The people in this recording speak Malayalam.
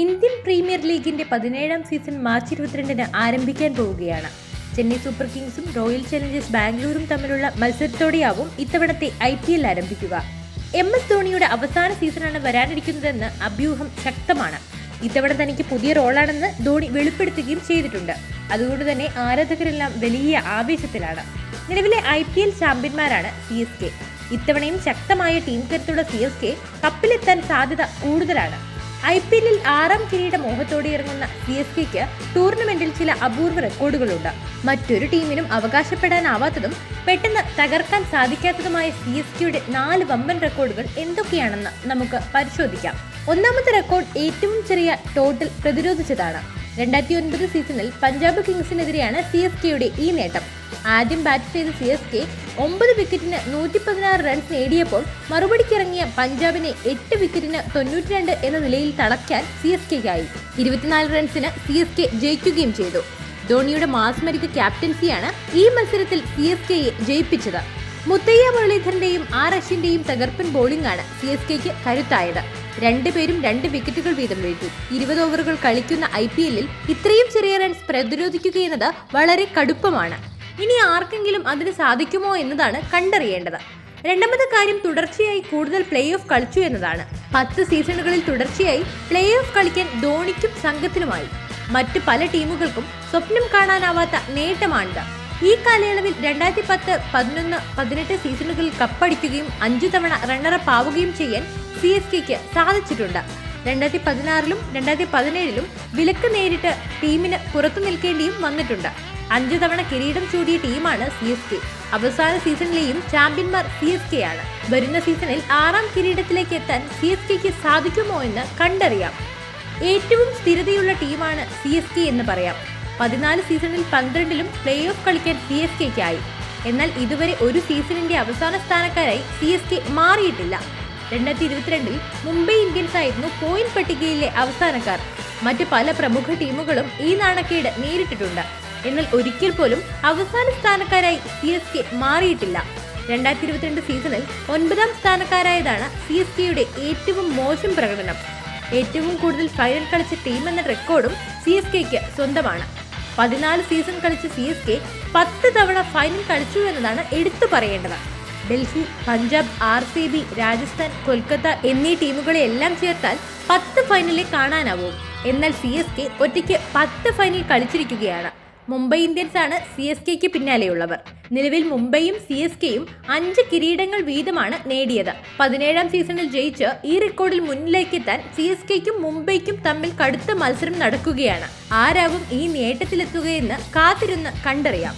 ഇന്ത്യൻ പ്രീമിയർ ലീഗിന്റെ പതിനേഴാം സീസൺ മാർച്ച് ഇരുപത്തിരണ്ടിന് ആരംഭിക്കാൻ പോവുകയാണ്. ചെന്നൈ സൂപ്പർ കിങ്സും റോയൽ ചലഞ്ചേഴ്സ് ബാംഗ്ലൂരും തമ്മിലുള്ള മത്സരത്തോടെയാവും ഇത്തവണത്തെ ഐ പി എൽ ആരംഭിക്കുക. എം എസ് ധോണിയുടെ അവസാന സീസണാണ് വരാനിരിക്കുന്നതെന്ന് അഭ്യൂഹം ശക്തമാണ്. ഇത്തവണ തനിക്ക് പുതിയ റോളാണെന്ന് ധോണി വെളിപ്പെടുത്തുകയും ചെയ്തിട്ടുണ്ട്. അതുകൊണ്ട് തന്നെ ആരാധകരെല്ലാം വലിയ ആവേശത്തിലാണ്. നിലവിലെ ഐ പി എൽ ചാമ്പ്യന്മാരാണ് സി എസ് കെ. ഇത്തവണയും ശക്തമായ ടീം കരുത്തുള്ള സി എസ് കെ കപ്പിലെത്താൻ സാധ്യത കൂടുതലാണ്. ഐ പി എല്ലിൽ ആറാം കിരീട മോഹത്തോടെ ഇറങ്ങുന്ന സി എസ് കെക്ക് ടൂർണമെന്റിൽ ചില അപൂർവ റെക്കോർഡുകളുണ്ട്. മറ്റൊരു ടീമിനും അവകാശപ്പെടാനാവാത്തതും പെട്ടെന്ന് തകർക്കാൻ സാധിക്കാത്തതുമായ സി എസ് കെയുടെ നാല് വമ്പൻ റെക്കോർഡുകൾ എന്തൊക്കെയാണെന്ന് നമുക്ക് പരിശോധിക്കാം. ഒന്നാമത്തെ റെക്കോർഡ് ഏറ്റവും ചെറിയ ടോട്ടൽ പ്രതിരോധിച്ചതാണ്. രണ്ടായിരത്തി ഒൻപത് സീസണിൽ പഞ്ചാബ് കിങ്സിനെതിരെയാണ് സി എസ് കെയുടെ ഈ നേട്ടം. ആദ്യം ബാറ്റ് ചെയ്ത സി എസ് കെ ഒമ്പത് വിക്കറ്റിന് നൂറ്റി പതിനാറ് റൺസ് നേടിയപ്പോൾ മറുപടിക്കിറങ്ങിയ പഞ്ചാബിനെ എട്ട് വിക്കറ്റിന് തൊണ്ണൂറ്റി രണ്ട് എന്ന നിലയിൽ തളയ്ക്കാൻ സി എസ് കെക്കായി ഇരുപത്തിനാല് റൺസിന് സി എസ് കെ ജയിക്കുകയും ചെയ്തു. ധോണിയുടെ മാസ്മരിക ക്യാപ്റ്റൻസിയാണ് ഈ മത്സരത്തിൽ സി എസ് കെയെ ജയിപ്പിച്ചത്. മുത്തയ്യ മുരളീധരന്റെയും ആർ അശ്വിന്റെയും തകർപ്പൻ ബോളിംഗാണ് സി എസ് കെക്ക് കരുത്തായത്. രണ്ടുപേരും രണ്ട് വിക്കറ്റുകൾ വീതം വീഴ്ത്തി. ഇരുപത് ഓവറുകൾ കളിക്കുന്ന ഐ പി എല്ലിൽ ഇത്രയും ചെറിയ റൺസ് പ്രതിരോധിക്കുകയെന്നത് വളരെ കടുപ്പമാണ്. ഇനി ആർക്കെങ്കിലും അതിന് സാധിക്കുമോ എന്നതാണ് കണ്ടറിയേണ്ടത്. രണ്ടാമത്തെ കാര്യം തുടർച്ചയായി കൂടുതൽ പ്ലേ ഓഫ് കളിച്ചു എന്നതാണ്. പത്ത് സീസണുകളിൽ തുടർച്ചയായി പ്ലേ ഓഫ് കളിക്കാൻ ധോണിക്കും സംഘത്തിനുമായി. മറ്റ് പല ടീമുകൾക്കും സ്വപ്നം കാണാനാവാത്ത നേട്ടമാണിത്. ഈ കാലയളവിൽ രണ്ടായിരത്തി പത്ത് പതിനൊന്ന് പതിനെട്ട് സീസണുകളിൽ കപ്പടിക്കുകയും അഞ്ചു തവണ റണ്ണറപ്പ് ആവുകയും ചെയ്യാൻ സി എസ് കെക്ക് സാധിച്ചിട്ടുണ്ട്. രണ്ടായിരത്തി പതിനാറിലും രണ്ടായിരത്തി പതിനേഴിലും വിലക്ക് നേരിട്ട് ടീമിന് പുറത്തു നിൽക്കേണ്ടിയും വന്നിട്ടുണ്ട്. അഞ്ചു തവണ കിരീടം ചൂടിയ ടീമാണ് സി എസ് കെ. അവസാന സീസണിലെയും ചാമ്പ്യന്മാർ സി എസ് കെ ആണ് വരുന്ന സീസണിൽ ആറാം കിരീടത്തിലേക്ക് എത്താൻ സി എസ് കെക്ക് സാധിക്കുമോ എന്ന് കണ്ടറിയാം. ഏറ്റവും സ്ഥിരതയുള്ള ടീമാണ് സി എസ് കെ എന്ന് പറയാം. പതിനാല് സീസണിൽ പന്ത്രണ്ടിലും പ്ലേ ഓഫ് കളിക്കാൻ സി എസ് കെക്കായി. എന്നാൽ ഇതുവരെ ഒരു സീസണിന്റെ അവസാന സ്ഥാനക്കാരായി സി എസ് കെ മാറിയിട്ടില്ല. രണ്ടായിരത്തി ഇരുപത്തിരണ്ടിൽ മുംബൈ ഇന്ത്യൻസ് ആയിരുന്നു പോയിന്റ് പട്ടികയിലെ അവസാനക്കാർ. മറ്റ് പല പ്രമുഖ ടീമുകളും ഈ നാണക്കേട് നേരിട്ടിട്ടുണ്ട്. എന്നാൽ ഒരിക്കൽ പോലും അവസാന സ്ഥാനക്കാരായി സി എസ് കെ മാറിയിട്ടില്ല. രണ്ടായിരത്തി ഇരുപത്തിരണ്ട് സീസണിൽ ഒൻപതാം സ്ഥാനക്കാരായതാണ് സി എസ് കെയുടെ ഏറ്റവും മോശം പ്രകടനം. ഏറ്റവും കൂടുതൽ ഫൈനൽ കളിച്ച ടീം എന്ന റെക്കോർഡും സി എസ് കെക്ക് സ്വന്തമാണ്. പതിനാല് സീസൺ കളിച്ച സി എസ് കെ പത്ത് തവണ ഫൈനൽ കളിച്ചു എന്നതാണ് എടുത്തു പറയേണ്ടത്. Delhi Punjab R C B Rajasthan Kolkata എന്നീ ടീമുകളെ എല്ലാം ചേർത്താൽ പത്ത് ഫൈനലിൽ കാണാനാവും. എന്നാൽ സി എസ് കെ ഒറ്റയ്ക്ക് പത്ത് ഫൈനൽ കളിച്ചിരിക്കുകയാണ്. മുംബൈ ഇന്ത്യൻസ് ആണ് സി എസ് കെക്ക് പിന്നാലെയുള്ളവർ നിലവിൽ മുംബൈയും സി എസ് കെയും അഞ്ച് കിരീടങ്ങൾ വീതമാണ് നേടിയത്. പതിനേഴാം സീസണിൽ ജയിച്ച് ഈ റെക്കോർഡിൽ മുന്നിലേക്കെത്താൻ സി എസ് കെക്കും മുംബൈക്കും തമ്മിൽ കടുത്ത മത്സരം നടക്കുകയാണ്. ആരാകും ഈ നേട്ടത്തിലെത്തുകയെന്ന് കാത്തിരുന്ന് കണ്ടറിയാം.